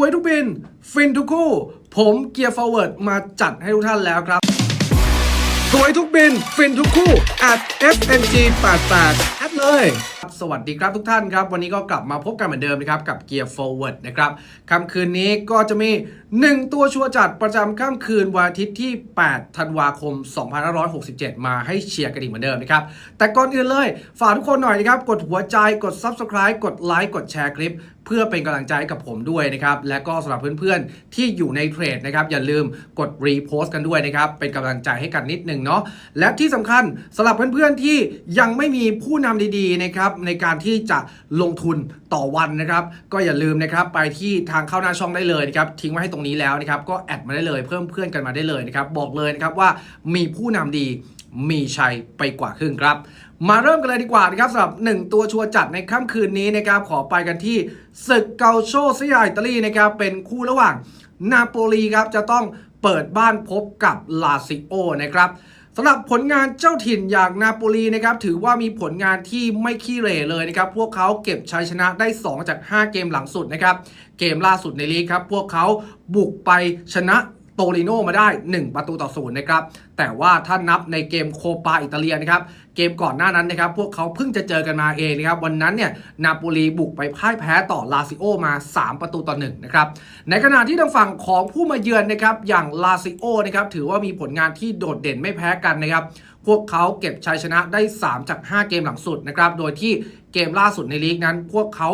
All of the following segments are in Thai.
วยทุกบิน ฟินทุกคู่ ผมเกียร์ฟอร์เวิร์ดมาจัดให้ทุกท่านแล้วครับ สวยทุกบิน ฟินทุกคู่ at fng 88แอดเลย สวัสดีครับทุกท่านครับ วันนี้ก็กลับมาพบกันเหมือนเดิมนะครับ กับ Gear Forward นะครับค่ำคืนนี้ก็จะมี 1 ตัวชัวร์จัดประจำค่ำคืนวันอาทิตย์ที่ 8 ธันวาคม 2567 มาให้เชียร์กันอีกเหมือนเดิมนะครับ แต่ก่อนอื่นเลย ฝากทุกคนหน่อยนะครับ กดหัวใจกด Subscribe กดไลค์กดแชร์คลิป เพื่อเป็นกำลังใจให้กับผมด้วยนะครับ และก็สำหรับเพื่อนๆ ที่อยู่ในเทรดนะครับอย่าลืมกดรีโพสต์กันด้วยนะครับเป็นกำลังใจให้กันนิดนึงเนาะและที่สำคัญสำหรับเพื่อนๆที่ยังไม่มีผู้นำดีๆนะครับในการที่จะลงทุนต่อวันนะครับ ก็อย่าลืมนะครับไปที่ทางเข้าหน้าช่องได้เลยนะครับทิ้งไว้ให้ตรงนี้แล้วนะครับ ก็แอดมาได้เลยเพิ่มเพื่อนกันมาได้เลยนะครับ บอกเลยนะครับว่ามีผู้นำดีมีชัยไปกว่าครึ่งครับ มาเริ่มกันเลยดีกว่านะครับสำหรับ 1 ตัวชัวร์จัดในค่ำคืนนี้นะครับขอไปกันที่ศึกเกาโชซียาอิตาลีนะครับเป็นคู่ระหว่างนาโปลีครับจะต้องเปิดบ้านพบกับลาซิโอนะครับ สำหรับผลงานเจ้าถิ่นอย่างนาโปลีนะครับถือว่ามีผลงานที่ไม่ขี้เหร่เลยนะครับพวกเขาเก็บชัยชนะได้ 2 จาก 5 เกมหลังสุดนะครับเกมล่าสุดในลีกครับพวกเขาบุกไปชนะโตริโนมาได้ 1 ประตูต่อศูนย์นะครับแต่ว่าถ้านับในเกมโคปาอิตาเลียนะครับ เกมก่อนหน้านั้นนะครับ พวกเขาเพิ่งจะเจอกันมาเองนะครับ วันนั้นเนี่ยนาโปลีบุกไปพ่ายแพ้ต่อลาซิโอมา 3 ประตูต่อ1นะครับ ในขณะที่ทางฝั่งของผู้มาเยือนนะครับอย่างลาซิโอนะครับถือว่ามีผลงานที่โดดเด่นไม่แพ้กันนะครับพวกเขาเก็บชัยชนะได้ 3 จาก 5 เกมหลังสุดนะครับ โดยที่เกมล่าสุดในลีกนั้น พวกเขา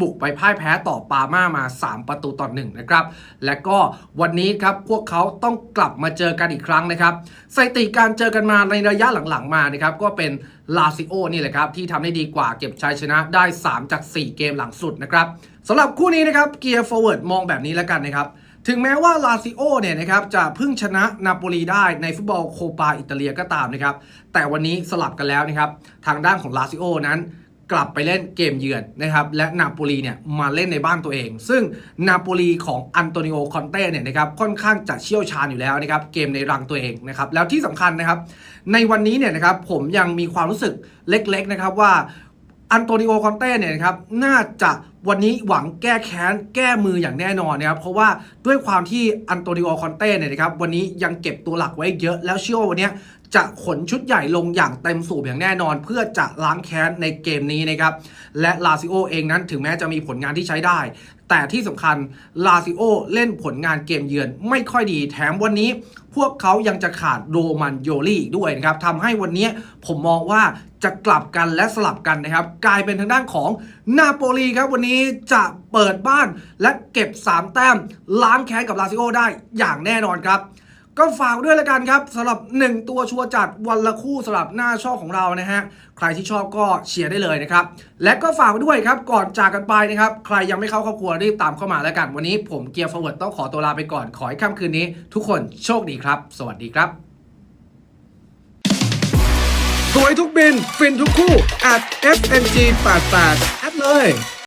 บุกไปพ่ายแพ้ต่อปาม่ามา 3 ประตูต่อ1นะครับ และก็วันนี้ครับพวกเขาต้องกลับมาเจอกันอีกครั้งนะครับสถิติการเจอกันมาในระยะหลังๆมานะครับก็เป็นลาซิโอนี่แหละครับที่ทำได้ดีกว่าเก็บชัยชนะได้ 3 จาก 4 เกมหลังสุดนะครับสำหรับคู่นี้นะครับเกียร์ฟอร์เวิร์ดมองแบบนี้แล้วกันนะครับถึงแม้ว่าลาซิโอเนี่ยนะครับจะพึ่งชนะนาโปลีได้ในฟุตบอลโคปาอิตาเลียก็ตามนะครับแต่วันนี้สลับกันแล้วนะครับทางด้านของลาซิโอนั้น กลับไปเล่นเกมเยือนนะครับและนาโปลีเนี่ยมาเล่นในบ้านตัวเอง ซึ่งนาโปลีของอันโตนิโอคอนเต้เนี่ยนะครับค่อนข้างจะเชี่ยวชาญอยู่แล้วนะครับเกมในรังตัวเองนะครับแล้วที่สำคัญนะครับในวันนี้เนี่ยนะครับผมยังมีความรู้สึกเล็กๆนะครับว่าอันโตนิโอคอนเต้เนี่ยนะครับน่าจะวันนี้หวังแก้แค้นแก้มืออย่างแน่นอนนะครับเพราะว่าด้วยความที่อันโตนิโอคอนเต้เนี่ยนะครับวันนี้ยังเก็บตัวหลักไว้เยอะแล้วเชื่อว่าวันนี้จะขนชุดใหญ่ลงอย่างเต็มสูบอย่างแน่นอน เพื่อจะล้างแค้นในเกมนี้นะครับ และลาซิโอเองนั้นถึงแม้จะมีผลงานที่ใช้ได้ แต่ที่สำคัญลาซิโอเล่นผลงานเกมเยือนไม่ค่อยดีแถมวันนี้ พวกเขายังจะขาดโรมันโยลี่อีกด้วยนะครับทำให้วันนี้ผมมองว่าจะกลับกันและสลับกันนะครับ กลายเป็นทางด้านของนาโปลีครับ วันนี้จะเปิดบ้านและเก็บ 3 แต้มล้างแค้นกับลาซิโอได้อย่างแน่นอนครับ ก็ฝากด้วยละกันครับสำหรับ 1 ตัวชัวร์จัดวันละคู่สำหรับหน้าช่องของเรานะฮะใครที่ชอบก็เชียร์ได้เลยนะครับ และก็ฝากด้วยครับก่อนจากกันไปนะครับ ใครยังไม่เข้าครอบครัวรีบตามเข้ามาแล้วกัน วันนี้ผมเกียร์ฟอร์เวิร์ดต้องขอตัวลาไปก่อน ขอให้ค่ำคืนนี้ ทุกคนโชคดีครับ สวัสดีครับ สวยทุกบิน ฟินทุกคู่ at fng 88แอดเลย